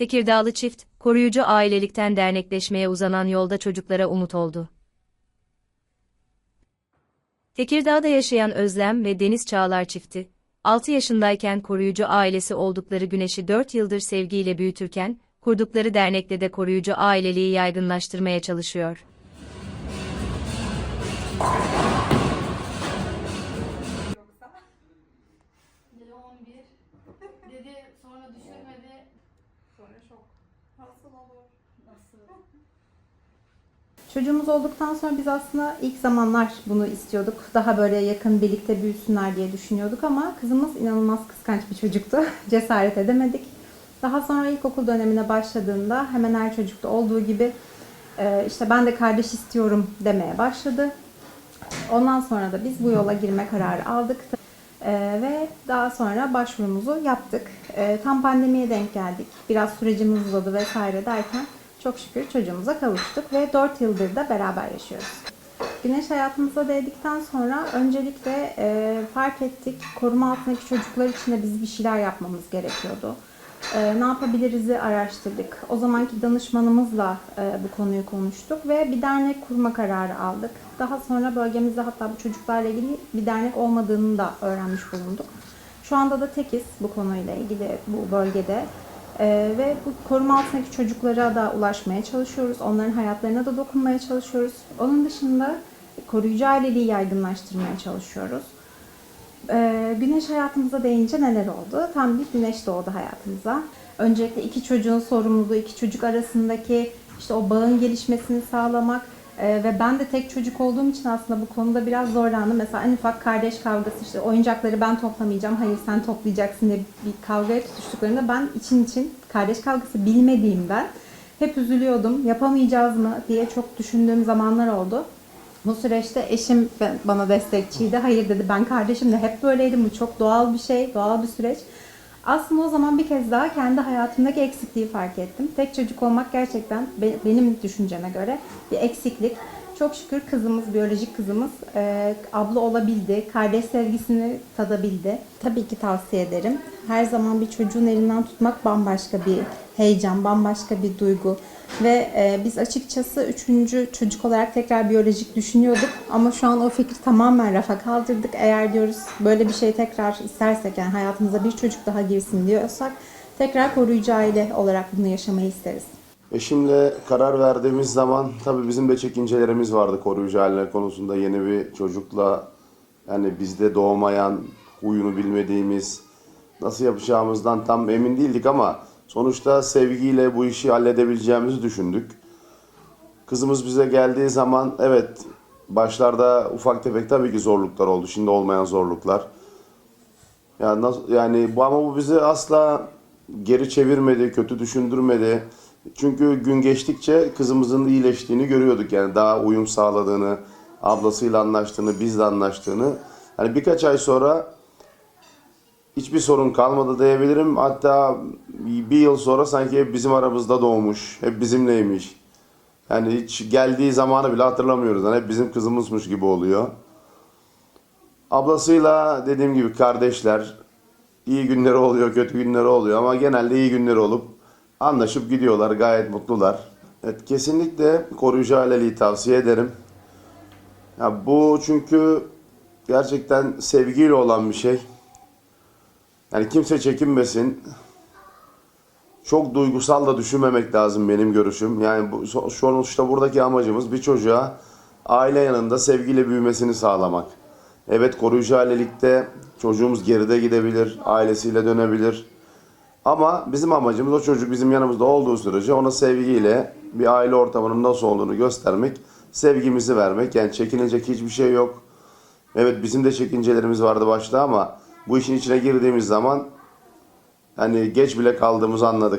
Tekirdağlı çift, koruyucu ailelikten dernekleşmeye uzanan yolda çocuklara umut oldu. Tekirdağ'da yaşayan Özlem ve Deniz Çağlar çifti, 6 yaşındayken koruyucu ailesi oldukları Güneş'i 4 yıldır sevgiyle büyütürken, kurdukları dernekle de koruyucu aileliği yaygınlaştırmaya çalışıyor. Dedi 11. Dedi sonra düşürmedi. Sonra şok. Nasıl olur? Nasıl? Çocuğumuz olduktan sonra biz aslında ilk zamanlar bunu istiyorduk. Daha böyle yakın birlikte büyüsünler diye düşünüyorduk ama kızımız inanılmaz kıskanç bir çocuktu. Cesaret edemedik. Daha sonra ilkokul dönemine başladığında hemen her çocukta olduğu gibi e, işte ben de kardeş istiyorum demeye başladı. Ondan sonra da biz bu yola girme kararı aldık. E, ve daha sonra başvurumuzu yaptık. E, tam pandemiye denk geldik. Biraz sürecimiz uzadı vesaire derken çok şükür çocuğumuza kavuştuk ve 4 yıldır da beraber yaşıyoruz. Güneş hayatımıza değdikten sonra öncelikle e, fark ettik koruma altındaki çocuklar için de biz bir şeyler yapmamız gerekiyordu. E, ne yapabiliriz'i araştırdık. O zamanki danışmanımızla e, bu konuyu konuştuk ve bir dernek kurma kararı aldık. Daha sonra bölgemizde hatta bu çocuklarla ilgili bir dernek olmadığını da öğrenmiş bulunduk. Şu anda da tekiz bu konuyla ilgili bu bölgede. Ee, ve bu koruma altındaki çocuklara da ulaşmaya çalışıyoruz. Onların hayatlarına da dokunmaya çalışıyoruz. Onun dışında koruyucu aileliği yaygınlaştırmaya çalışıyoruz. Ee, güneş hayatımıza değince neler oldu? Tam bir güneş doğdu hayatımıza. Öncelikle iki çocuğun sorumluluğu, iki çocuk arasındaki işte o bağın gelişmesini sağlamak ee, ve ben de tek çocuk olduğum için aslında bu konuda biraz zorlandım. Mesela en ufak kardeş kavgası işte oyuncakları ben toplamayacağım, hayır sen toplayacaksın diye bir kavgaya tutuştuklarında ben için için kardeş kavgası bilmediğimden hep üzülüyordum. Yapamayacağız mı diye çok düşündüğüm zamanlar oldu. Bu süreçte eşim bana destekçiydi. Hayır dedi ben kardeşimle hep böyleydim. Bu çok doğal bir şey, doğal bir süreç. Aslında o zaman bir kez daha kendi hayatımdaki eksikliği fark ettim. Tek çocuk olmak gerçekten be- benim düşünceme göre bir eksiklik. Çok şükür kızımız, biyolojik kızımız e, abla olabildi, kardeş sevgisini tadabildi. Tabii ki tavsiye ederim. Her zaman bir çocuğun elinden tutmak bambaşka bir heyecan, bambaşka bir duygu. Ve e, biz açıkçası üçüncü çocuk olarak tekrar biyolojik düşünüyorduk. Ama şu an o fikri tamamen rafa kaldırdık. Eğer diyoruz böyle bir şey tekrar istersek yani hayatımıza bir çocuk daha girsin diyorsak tekrar koruyucu aile olarak bunu yaşamayı isteriz. Eşimle karar verdiğimiz zaman tabii bizim de çekincelerimiz vardı koruyucu aileler konusunda yeni bir çocukla yani bizde doğmayan, huyunu bilmediğimiz, nasıl yapacağımızdan tam emin değildik ama sonuçta sevgiyle bu işi halledebileceğimizi düşündük. Kızımız bize geldiği zaman evet başlarda ufak tefek tabii ki zorluklar oldu. Şimdi olmayan zorluklar. Yani yani bu ama bu bizi asla geri çevirmedi, kötü düşündürmedi. Çünkü gün geçtikçe kızımızın iyileştiğini görüyorduk. Yani daha uyum sağladığını, ablasıyla anlaştığını, bizle anlaştığını. Hani birkaç ay sonra hiçbir sorun kalmadı diyebilirim. Hatta bir yıl sonra sanki hep bizim aramızda doğmuş, hep bizimleymiş. Yani hiç geldiği zamanı bile hatırlamıyoruz. Yani hep bizim kızımızmış gibi oluyor. Ablasıyla dediğim gibi kardeşler. iyi günleri oluyor, kötü günleri oluyor ama genelde iyi günleri olup anlaşıp gidiyorlar. Gayet mutlular. Evet, kesinlikle koruyucu aileliği tavsiye ederim. Ya bu çünkü gerçekten sevgiyle olan bir şey. Yani kimse çekinmesin. Çok duygusal da düşünmemek lazım benim görüşüm. Yani bu so- sonuçta buradaki amacımız bir çocuğa aile yanında sevgiyle büyümesini sağlamak. Evet koruyucu ailelikte çocuğumuz geride gidebilir, ailesiyle dönebilir. Ama bizim amacımız o çocuk bizim yanımızda olduğu sürece ona sevgiyle bir aile ortamının nasıl olduğunu göstermek, sevgimizi vermek. Yani çekinecek hiçbir şey yok. Evet bizim de çekincelerimiz vardı başta ama bu işin içine girdiğimiz zaman hani geç bile kaldığımızı anladık.